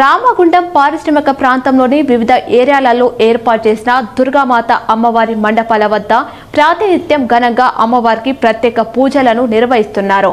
రామగుండం పారిశ్రామిక ప్రాంతంలోని వివిధ ఏరియాలలో ఏర్పాటు చేసిన దుర్గామాత అమ్మవారి మండపాల వద్ద ప్రాతినిధ్యం ఘనంగా అమ్మవారికి ప్రత్యేక పూజలను నిర్వహిస్తున్నారు.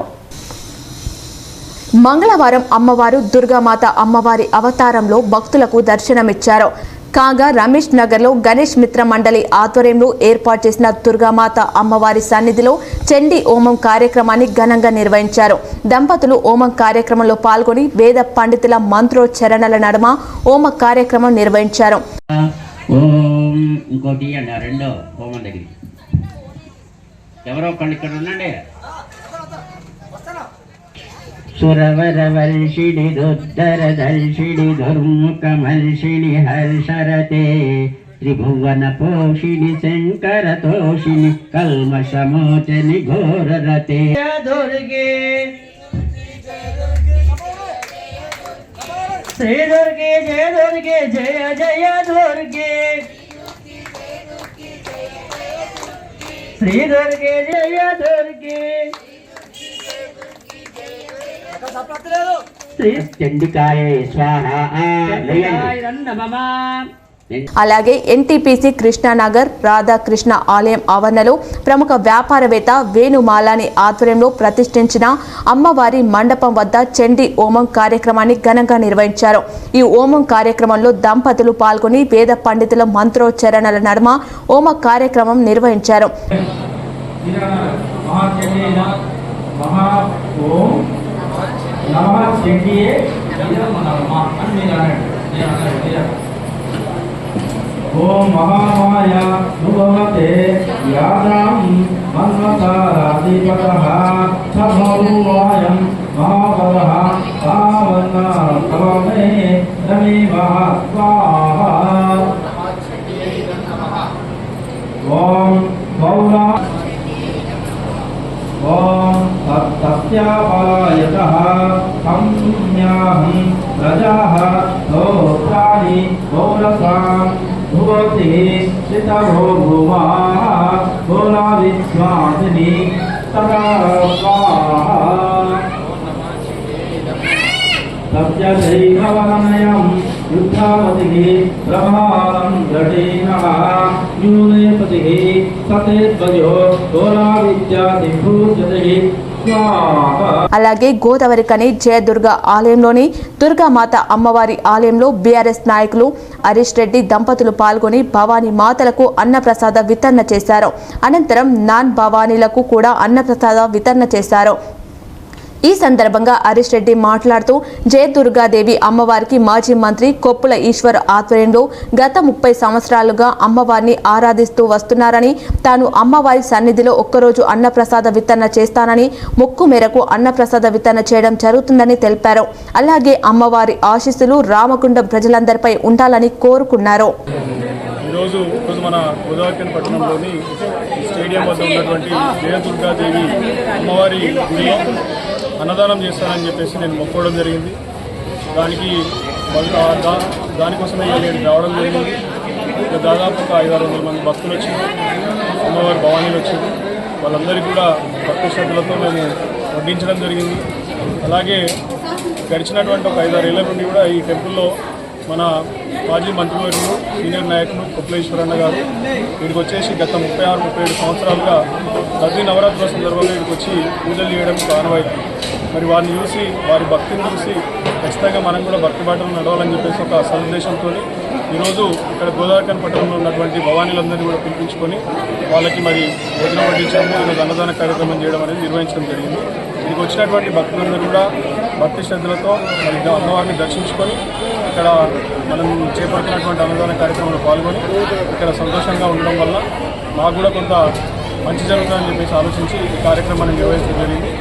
మంగళవారం అమ్మవారు దుర్గామాత అమ్మవారి అవతారంలో భక్తులకు దర్శనమిచ్చారు. కాగా రమేష్ నగర్లో గణేష్ మిత్ర మండలి ఆధ్వర్యంలో ఏర్పాటు చేసిన దుర్గామాత అమ్మవారి సన్నిధిలో చండి ఓమం కార్యక్రమాన్ని ఘనంగా నిర్వహించారు. దంపతులు ఓమం కార్యక్రమంలో పాల్గొని వేద పండితుల మంత్రోచ్చరణల నడుమ ఓమ కార్యక్రమం నిర్వహించారు. ఎవరో ఒకళ్ళు ఇక్కడ ఉండండి. सुरवरवर्षिणि दुर्मुख दुर्मुखमर्षिणि हर्षरते त्रिभुवन पोषि शंकर कलम समोचनि घोर रते दुर्गे श्री दुर्गे जय दुर्गे जय जय दुर्गे श्री दुर्गे जय दुर्गे అలాగే ఎన్టీపీసీ కృష్ణానగర్ రాధాకృష్ణ ఆలయం ఆవరణలో ప్రముఖ వ్యాపారవేత్త వేణుమాలాని ఆధ్వర్యంలో ప్రతిష్ఠించిన అమ్మవారి మండపం వద్ద చండీ ఓమం కార్యక్రమాన్ని ఘనంగా నిర్వహించారు. ఈ ఓమం కార్యక్రమంలో దంపతులు పాల్గొని వేద పండితుల మంత్రోచ్చరణల నడుమ ఓమ కార్యక్రమం నిర్వహించారు. నమ చెడ్డియే నమ అని నేను అన్నాడు నేను అన్నాడు ఓం మహామాయ భువతే యాదాం మన్మతారాధిపత సభౌవాయం మహాపద పావన్న తవమే రమీవ ఓం బౌలా संज्ञाहं रजाः गोत्राणि गोरसां भुवति शितभो भुवा गोला विश्वासिनि तदा सत्यदैभवनयं युद्धावतिः प्रभालं जटीनः न्यूनेपतिः सतेद्वयो गोला विद्यातिभूजतिः అలాగే గోదావరి కని జయదుర్గ ఆలయంలోని దుర్గామాత అమ్మవారి ఆలయంలో బీఆర్ఎస్ నాయకులు హరీష్ రెడ్డి దంపతులు పాల్గొని భవానీ మాతలకు అన్నప్రసాద వితరణ చేశారు. అనంతరం నాన్ భవానీలకు కూడా అన్నప్రసాద వితరణ చేశారు. ఈ సందర్భంగా హరీష్ రెడ్డి మాట్లాడుతూ జయదుర్గాదేవి అమ్మవారికి మాజీ మంత్రి కొప్పుల ఈశ్వర్ ఆధ్వర్యంలో గత ముప్పై సంవత్సరాలుగా అమ్మవారిని ఆరాధిస్తూ వస్తున్నారని తాను అమ్మవారి సన్నిధిలో ఒక్కరోజు అన్నప్రసాద వితరణ చేస్తానని మొక్కు మేరకు అన్నప్రసాద వితరణ చేయడం జరుగుతుందని తెలిపారు. అలాగే అమ్మవారి ఆశీస్సులు రామకుండ ప్రజలందరిపై ఉండాలని కోరుకున్నారు. ఈరోజు ఈరోజు మన గోదావరికన్ పట్టణంలోని ఈ స్టేడియం వద్ద ఉన్నటువంటి జయదుర్గాదేవి అమ్మవారి గుడిలో అన్నదానం చేస్తానని చెప్పేసి నేను మొక్కోవడం జరిగింది. దానికి దా- దానికోసమే నేను రావడం జరిగింది. ఇక దాదాపు ఒక ఐదు ఆరు వందల మంది భక్తులు వచ్చింది అమ్మవారి భవానీలు వచ్చింది వాళ్ళందరికీ కూడా భక్తి శ్రద్ధలతో మేము వడ్డించడం జరిగింది. అలాగే గడిచినటువంటి ఒక ఐదారు ఏళ్ళ నుండి కూడా ఈ టెంపుల్లో మన మాజీ మంత్రివర్యులు సీనియర్ నాయకులు కుప్లేశ్వరన్న గారు. వీడికి వచ్చేసి గత ముప్పై ఆరు ముప్పై ఏడు సంవత్సరాలుగా ప్రతి నవరాత్రుల సందర్భంగా వీడికి వచ్చి పూజలు చేయడం ఆనవాయితీ మరి వారిని చూసి వారి భక్తిని చూసి ఖచ్చితంగా మనం కూడా భక్తి బాటలు నడవాలని చెప్పేసి ఒక సదుద్దేశంతో ఈరోజు ఇక్కడ గోదావరికన్ పట్టణంలో ఉన్నటువంటి భవానీలందరినీ కూడా పిలిపించుకొని వాళ్ళకి మరి భోజనం వడ్డించడం ఈరోజు అన్నదాన కార్యక్రమం చేయడం అనేది నిర్వహించడం జరిగింది. ఇక్కడికి వచ్చినటువంటి భక్తులందరూ కూడా భక్తి శ్రద్ధలతో మరి అమ్మవారిని దర్శించుకొని ఇక్కడ మనం చేపడుతున్నటువంటి అన్నదాన కార్యక్రమంలో పాల్గొని ఇక్కడ సంతోషంగా ఉండడం వల్ల మాకు కూడా కొంత మంచి జరుగుతుందని చెప్పేసి ఆలోచించి ఈ కార్యక్రమాన్ని నిర్వహించడం జరిగింది.